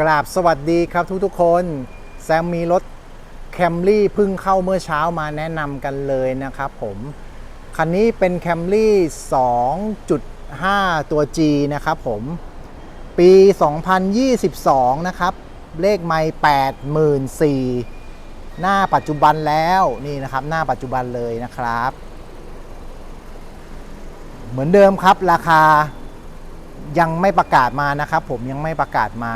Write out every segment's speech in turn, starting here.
กราบสวัสดีครับทุกทุกๆคน แซมมีรถแคมรี่เพิ่งเข้าเมื่อเช้ามาแนะนำกันเลยนะครับผม คันนี้เป็นแคมรี่2.5 ตัว G นะครับผม ปี 2022 นะครับ เลขไม่84,000หน้าปัจจุบันแล้วนี่นะครับหน้าปัจจุบันเลยนะครับ เหมือนเดิมครับราคายังไม่ประกาศมานะครับผมยังไม่ประกาศมา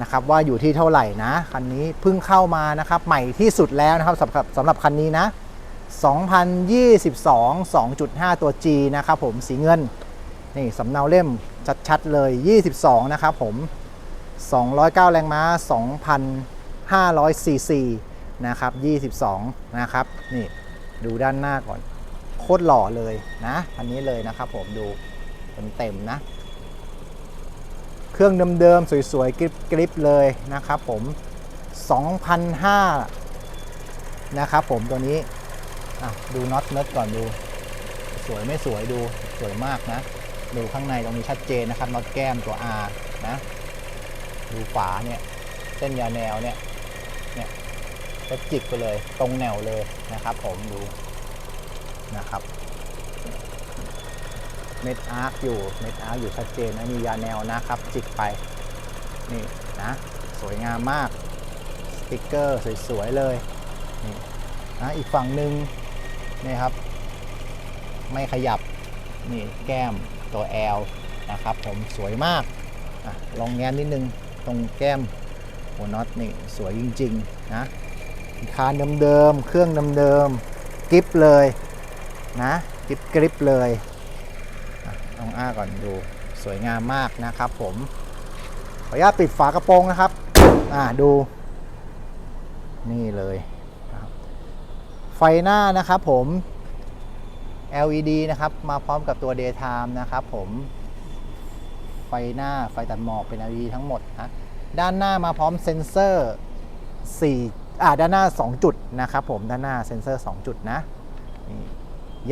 นะครับว่าอยู่ที่เท่าไหร่นะคันนี้เพิ่งเข้ามานะครับใหม่ที่สุดแล้วนะครับสำหรับสำหรับคันนี้นะ 2022 2.5 ตัว G นะครับผมสีเงินนี่สำเนาเล่มชัดๆเลย 22 นะครับผม 209 แรงม้า 2,500 ซีซีนะครับ 22 นะครับ นี่ดูด้านหน้าก่อน โคตรหล่อเลยนะ อันนี้เลยนะครับผมดูเต็มๆนะ เครื่องเดิมๆสวยๆกริบๆเลยนะครับผม2,500นะครับผมตัวนี้ดูน็อตเนิร์ดก่อนดู สวยไม่สวยดูสวยมากนะ ดูข้างในตรงนี้ชัดเจนนะครับน็อตแก้มตัว R นะ ดูฝาเนี่ย เส้นยาแนวเนี่ยเนี่ยก็จิกไปเลยตรงแนวเลยนะครับผมดูนะครับ เม็ดอาร์คอยู่เม็ดอาร์คอยู่ชัดเจนนะมียาแนวนะครับจิกไปนี่นะสวยงามมากสติกเกอร์สวย ๆ เลยนี่นะอีกฝั่งหนึ่งนี่ครับ ไม่ขยับนี่แก้มตัว L นะครับผมสวยมากอลองแง้มนิดนึงตรงแก้มหัวน็อตนี่สวยจริง ๆ นะคานเดิมๆเครื่องเดิมๆกริปเลยนะกริปกริปเลย ลองอ้าก่อนดูสวยงามมากนะครับผมขออนุญาตปิดฝากระโปรงนะครับ อ่าดู นี่เลยไฟหน้านะครับผม LED นะครับ มาพร้อมกับตัว daytime นะครับผมไฟหน้าไฟตัดหมอกเป็น LED ทั้งหมดนะด้านหน้ามาพร้อมเซ็นเซอร์ 4 อ่าด้านหน้า 2 จุดนะครับผมด้านหน้าเซ็นเซอร์ 2 จุดนะน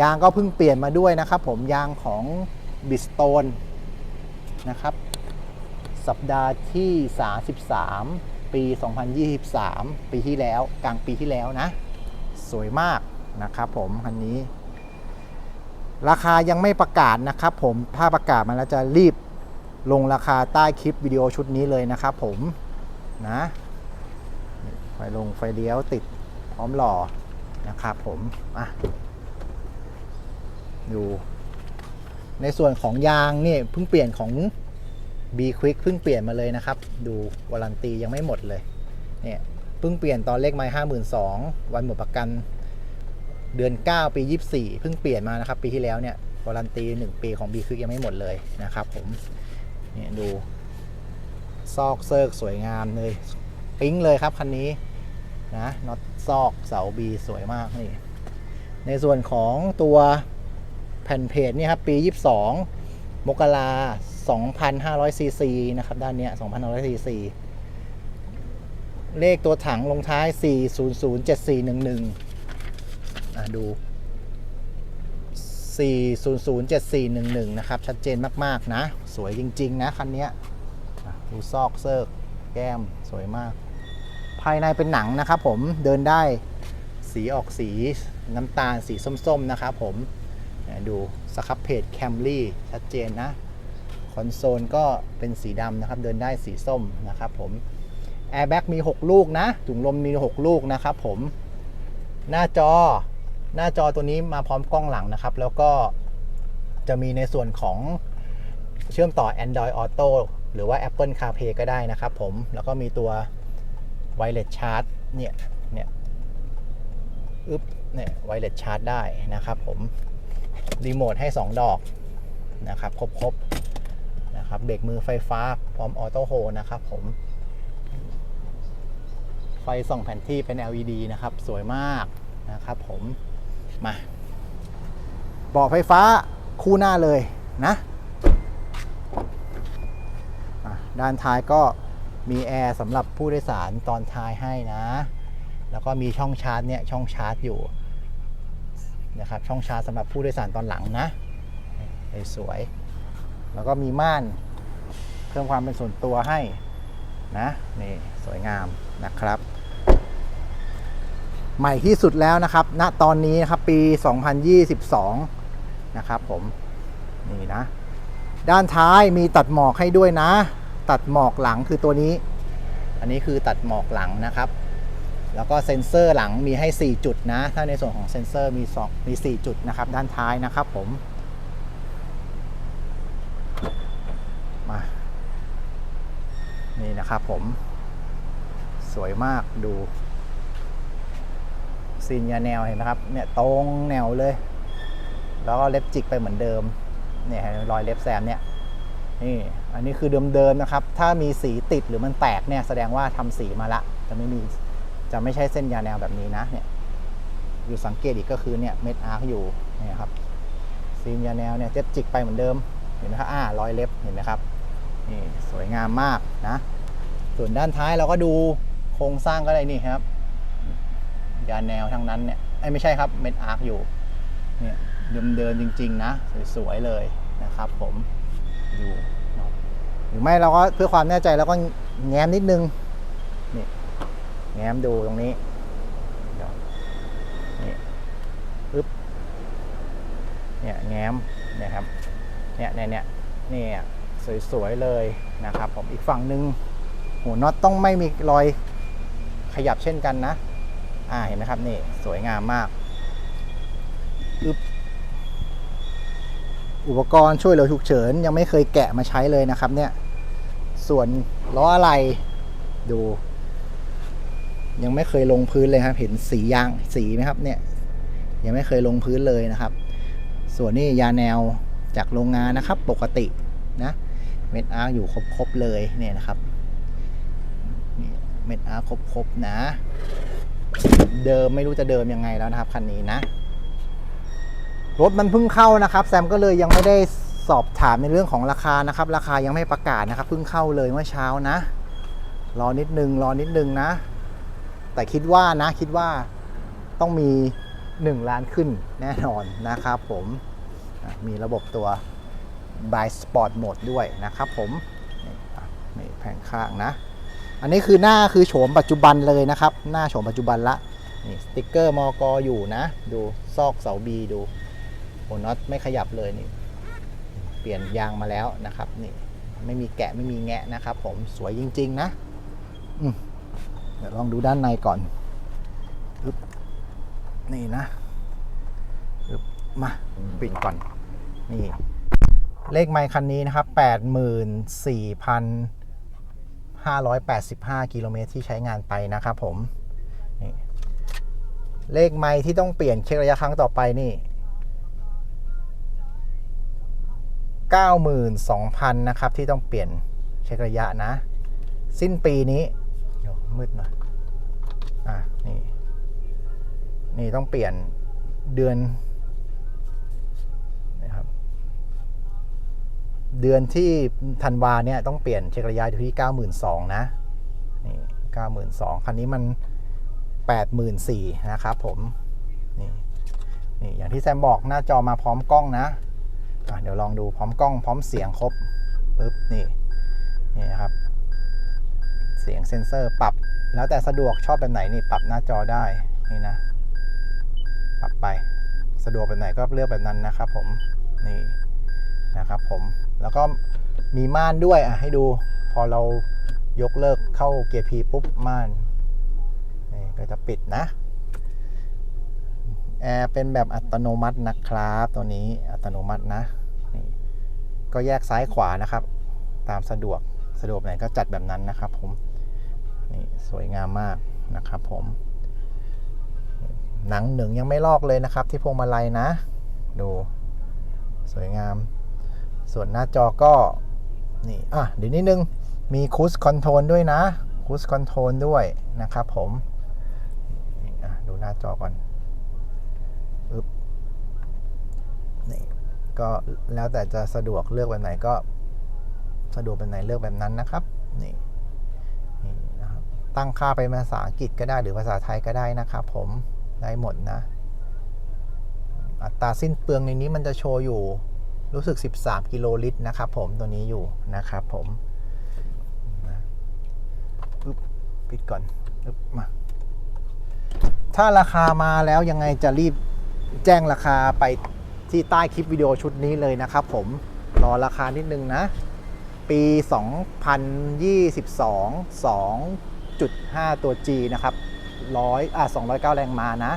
ยางก็เพิ่งเปลี่ยนมาด้วยนะครับผมยางของ บิสโตนนะครับ สัปดาห์ที่ 33 ปี 2023 ปีที่แล้วกลางปีที่แล้วนะ สวยมากนะครับผมคันนี้ ราคายังไม่ประกาศนะครับผม ถ้าประกาศมาแล้วจะรีบลงราคาใต้คลิปวิดีโอชุดนี้เลยนะครับผมนะไฟลงไฟเลี้ยวติดพร้อมหล่อนะครับผมอะดู ในส่วนของยางนี่เพิ่งเปลี่ยนของ B Quick เพิ่งเปลี่ยนมาเลยนะครับ ดูวารันตียังไม่หมดเลยเนี่ยเพิ่งเปลี่ยนตอนเลขไม้ห้าหมื่นสองวันหมดประกันเดือน 9 ปี 24 เพิ่งเปลี่ยนมานะครับ ปีที่แล้วเนี่ยวารันตี 1 ปีของ B Quick ยังไม่หมดเลยนะครับผมเนี่ยดู ซอกเซิร์กสวยงามเลยปิ๊งเลยครับคันนี้นะน็อตซอกเสา B สวยมากนี่ในส่วนของตัว แผ่นเพจนี่ครับปี 22 มกรา2,500ซีซีนะครับด้านเนี้ย2,500ซีซีเลขตัวถังลงท้าย 4007411อะดู 4007411 นะครับ ชัดเจนมากๆนะ สวยจริง ๆ นะ คันนี้ดูซอกเซิร์กแก้มสวยมาก ภายในเป็นหนังนะครับผมเดินได้สีออกสีน้ำตาลสีส้ม ๆ นะครับผม ดูสครับเพจแคมรี่ชัดเจนนะคอนโซลก็เป็นสีดำนะครับ เดินได้สีส้มนะครับผมแอร์แบ็กมี 6 ลูกนะ ถุงลมมี 6 ลูกนะครับผมหน้าจอหน้าจอตัวนี้มาพร้อมกล้องหลังนะครับ แล้วก็จะมีในส่วนของเชื่อมต่อ Android Auto หรือว่า Apple CarPlay ก็ได้นะครับผม แล้วก็มีตัว Wireless Charge เนี่ยเนี่ยอึ๊บเนี่ย Wireless Charge ได้นะครับผม รีโมทให้ 2 ดอกนะครับ ครบๆนะครับเบรกมือไฟฟ้าพร้อมออโต้โฮนะครับผม ไฟส่องแผ่นที่เป็น LED นะครับ สวยมากนะครับผม มาเบาะไฟฟ้าคู่หน้าเลยนะอะด้านท้ายก็มีแอร์สำหรับผู้โดยสารตอนท้ายให้นะ แล้วก็มีช่องชาร์จเนี่ยช่องชาร์จอยู่ นะครับช่องชาร์จสำหรับผู้โดยสารตอนหลังนะสวยๆแล้วก็มีม่านเพิ่มความเป็นส่วนตัวให้นะนี่สวยงามนะครับ ใหม่ที่สุดแล้วนะครับณตอนนี้นะครับปี 2022 นะครับผมนี่นะ ด้านท้ายมีตัดหมอกให้ด้วยนะ ตัดหมอกหลังคือตัวนี้ อันนี้คือตัดหมอกหลังนะครับ แล้วก็เซ็นเซอร์หลังมีให้ 4 จุดนะ ถ้าในส่วนของเซ็นเซอร์มี2มี 4 จุดนะครับ ด้านท้ายนะครับผม มา นี่นะครับผม สวยมากดูซีนยาแนวเห็นไหมครับ เนี่ยตรงแนวเลย แล้วก็เล็บจิกไปเหมือนเดิม เนี่ยรอยเล็บแซมเนี่ย นี่ อันนี้คือเดิมๆนะครับ ถ้ามีสีติดหรือมันแตกเนี่ยแสดงว่าทำสีมาละ จะไม่มี จะไม่ใช่เส้นยาแนวแบบนี้นะเนี่ยอยู่สังเกตอีกก็คือเนี่ยเม็ดอาร์คอยู่เนี่ยครับซีนยาแนวเนี่ยเล็บจิกไปเหมือนเดิมเห็นไหมครับอ่ารอยเล็บเห็นไหมครับนี่สวยงามมากนะส่วนด้านท้ายเราก็ดูโครงสร้างก็ได้นี่ครับ ยาแนวทั้งนั้นเนี่ยไอ้ไม่ใช่ครับเม็ดอาร์คอยู่เนี่ยเดิมๆจริง ๆ นะ สวยๆเลยนะครับผมอยู่หรือไม่เราก็เพื่อความแน่ใจเราก็แง้มนิดนึงนี่ แง้มดูตรงนี้นี่ปึ๊บเนี่ยแง้มเนี่ยครับเนี่ยเนี่ยเนี่ยเนี่ยสวยๆเลยนะครับ ผมอีกฝั่งหนึ่งหัวน็อตต้องไม่มีรอยขยับเช่นกันนะ อ่าเห็นไหมครับนี่สวยงามมากอึบอุปกรณ์ช่วยเหลือฉุกเฉิน ยังไม่เคยแกะมาใช้เลยนะครับเนี่ย ส่วนล้ออะไรดู ยังไม่เคยลงพื้นเลยครับ เห็นสียางสีไหมครับเนี่ย ยังไม่เคยลงพื้นเลยนะครับ ส่วนนี้ยาแนวจากโรงงานนะครับปกตินะเม็ดอาร์อยู่ครบๆเลยเนี่ยนะครับเม็ดอาร์ครบๆนะ เดิมไม่รู้จะเดิมยังไงแล้วนะครับคันนี้นะรถมันเพิ่งเข้านะครับ แซมก็เลยยังไม่ได้สอบถามในเรื่องของราคานะครับ ราคายังไม่ประกาศนะครับเพิ่งเข้าเลยเมื่อเช้านะ รอนิดนึงรอนิดนึงนะ แต่คิดว่านะคิดว่าต้องมี 1 ล้านขึ้นแน่นอนนะครับผมมีระบบตัว by sport mode ด้วยนะครับผมนี่อะนี่แผงข้างนะ อันนี้คือหน้าคือโฉมปัจจุบันเลยนะครับ หน้าโฉมปัจจุบันละนี่สติกเกอร์มอกออยู่นะ ดูซอกเสาบีดูโอน็อตไม่ขยับเลยนี่ เปลี่ยนยางมาแล้วนะครับ นี่ไม่มีแกะไม่มีแงะนะครับ ผมสวยจริง ๆ นะ อืม เดี๋ยวลองดูด้านในก่อนนี่นะมาปิดก่อน นี่ เลขไมค์คันนี้นะครับ84,585 กิโลเมตรที่ใช้งานไปนะครับผมนี่เลขไมค์ที่ต้องเปลี่ยนเช็คระยะครั้งต่อไปนี่92,000 นะครับ ที่ต้องเปลี่ยนเช็คระยะนะ สิ้นปีนี้ มืดหน่อย อะ นี่ นี่ต้องเปลี่ยนเดือนนะครับ เดือนที่ธันวาเนี่ยต้องเปลี่ยนเช็คระยะอยู่ที่ 92,000นะ นี่92,000คันนี้มัน 84,000นะครับผม นี่ นี่ อย่างที่แซมบอกหน้าจอมาพร้อมกล้องนะอะเดี๋ยวลองดูพร้อมกล้อง พร้อมเสียงครบปึ๊บ นี่ นี่นะครับ สียงเซ็นเซอร์ปรับ แล้วแต่สะดวกชอบแบบไหนนี่ปรับหน้าจอได้นี่นะ ปรับไปสะดวกแบบไหนก็เลือกแบบนั้นนะครับผมนี่นะครับผมแล้วก็มีม่านด้วยอะให้ดูพอเรายกเลิกเข้าเกียร์ P ปุ๊บม่านนี่ก็จะปิดนะแอร์เป็นแบบอัตโนมัตินะครับตัวนี้อัตโนมัตินะนี่ก็แยกซ้ายขวานะครับ ตามสะดวกสะดวกไหนก็จัดแบบนั้นนะครับผม นี่สวยงามมากนะครับผม หนังหนึ่งยังไม่ลอกเลยนะครับ ที่พวงมาลัยนะ ดูสวยงาม ส่วนหน้าจอก็นี่อะเดี๋ยวนิดนึง มีคูสคอนโทรลด้วยนะคูสคอนโทรลด้วยนะครับผมดูหน้าจอก่อนอึ๊บนี่ก็แล้วแต่จะสะดวกเลือกแบบไหนก็ สะดวกแบบไหนเลือกแบบนั้นนะครับ นี่ ตั้งค่าเป็นภาษาอังกฤษก็ได้หรือภาษาไทยก็ได้นะครับผมได้หมดนะ อัตราสิ้นเปลืองในนี้มันจะโชว์อยู่รู้สึก 13 กิโลลิตรนะครับผมตัวนี้อยู่นะครับผมปึ๊บปิดก่อนปึ๊บมาถ้าราคามาแล้วยังไงจะรีบแจ้งราคาไปที่ใต้คลิปวิดีโอชุดนี้เลยนะครับผมรอราคานิดนึงนะ ปี 2022 2.5ตัว G นะครับ100อะ209 แรงมานะ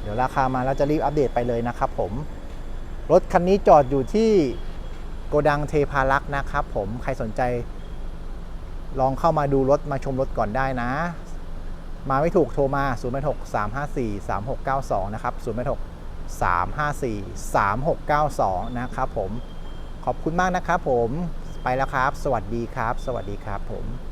เดี๋ยวราคามาแล้วจะรีบอัปเดตไปเลยนะครับผม รถคันนี้จอดอยู่ที่โกดังเทพารักษ์นะครับผม ใครสนใจ ลองเข้ามาดูรถมาชมรถก่อนได้นะ มาไม่ถูกโทรมา0 8 6 3 5 4 3 6 9 2 นะครับ0 8 6 3 5 4 3 6 9 2 นะครับผม ขอบคุณมากนะครับผม ไปแล้วครับ สวัสดีครับ สวัสดีครับผม